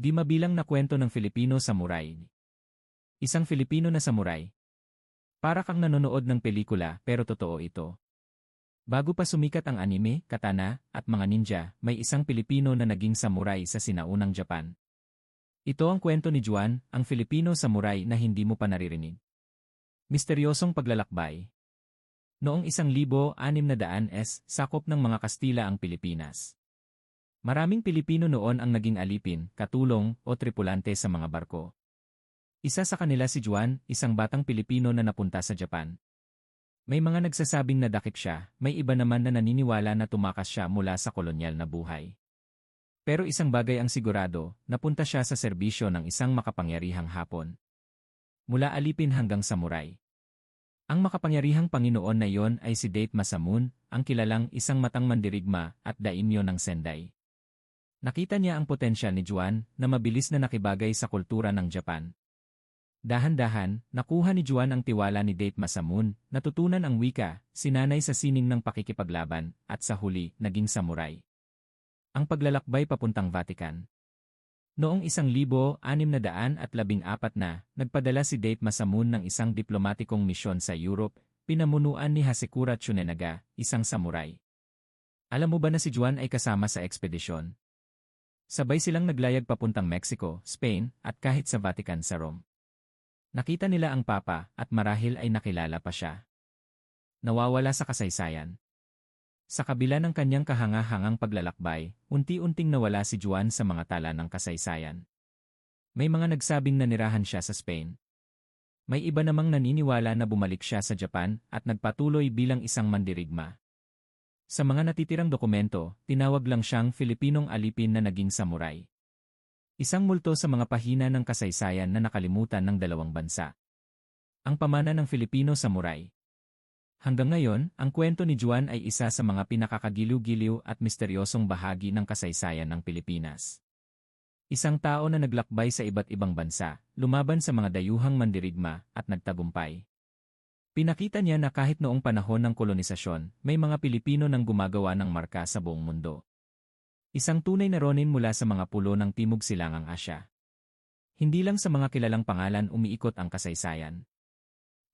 Di mabilang na kwento ng Filipino samurai. Isang Filipino na samurai. Para kang nanonood ng pelikula pero totoo ito. Bago pa sumikat ang anime, katana, at mga ninja, may isang Pilipino na naging samurai sa sinaunang Japan. Ito ang kwento ni Juan, ang Filipino samurai na hindi mo pa naririnig. Misteryosong paglalakbay. Noong isang libo, anim na daan S, sakop ng mga Kastila ang Pilipinas. Maraming Pilipino noon ang naging alipin, katulong, o tripulante sa mga barko. Isa sa kanila si Juan, isang batang Pilipino na napunta sa Japan. May mga nagsasabing nadakip siya, may iba naman na naniniwala na tumakas siya mula sa kolonyal na buhay. Pero isang bagay ang sigurado, napunta siya sa serbisyo ng isang makapangyarihang hapon. Mula alipin hanggang samurai. Ang makapangyarihang Panginoon na iyon ay si Date Masamun, ang kilalang isang matang mandirigma at daimyo ng Sendai. Nakita niya ang potensyal ni Juan na mabilis na nakibagay sa kultura ng Japan. Dahan-dahan, nakuha ni Juan ang tiwala ni Date Masamun, natutunan ang wika, sinanay sa sining ng pakikipaglaban, at sa huli, naging samurai. Ang paglalakbay papuntang Vatican. Noong isang libo, anim na daan at labing apat na, nagpadala si Date Masamun ng isang diplomatikong misyon sa Europe, pinamunuan ni Hasekura Tsunenaga, isang samurai. Alam mo ba na si Juan ay kasama sa ekspedisyon? Sabay silang naglayag papuntang Mexico, Spain, at kahit sa Vatican sa Rome. Nakita nila ang Papa at marahil ay nakilala pa siya. Nawawala sa kasaysayan. Sa kabila ng kanyang kahanga-hangang paglalakbay, unti-unting nawala si Juan sa mga tala ng kasaysayan. May mga nagsabing nanirahan siya sa Spain. May iba namang naniniwala na bumalik siya sa Japan at nagpatuloy bilang isang mandirigma. Sa mga natitirang dokumento, tinawag lang siyang Filipinong alipin na naging samurai. Isang multo sa mga pahina ng kasaysayan na nakalimutan ng dalawang bansa. Ang pamana ng Filipino samurai. Hanggang ngayon, ang kwento ni Juan ay isa sa mga pinakakagiliw-giliw at misteryosong bahagi ng kasaysayan ng Pilipinas. Isang tao na naglakbay sa iba't ibang bansa, lumaban sa mga dayuhang mandirigma, at nagtagumpay. Pinakita niya na kahit noong panahon ng kolonisasyon, may mga Pilipino nang gumagawa ng marka sa buong mundo. Isang tunay na ronin mula sa mga pulo ng Timog Silangang Asya. Hindi lang sa mga kilalang pangalan umiikot ang kasaysayan.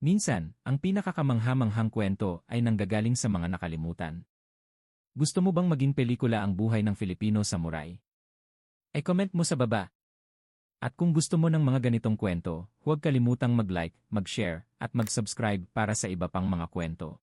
Minsan, ang pinakakamanghamanghang kwento ay nanggagaling sa mga nakalimutan. Gusto mo bang maging pelikula ang buhay ng Filipino samurai? Ay comment mo sa baba. At kung gusto mo ng mga ganitong kwento, huwag kalimutang mag-like, mag-share, at mag-subscribe para sa iba pang mga kwento.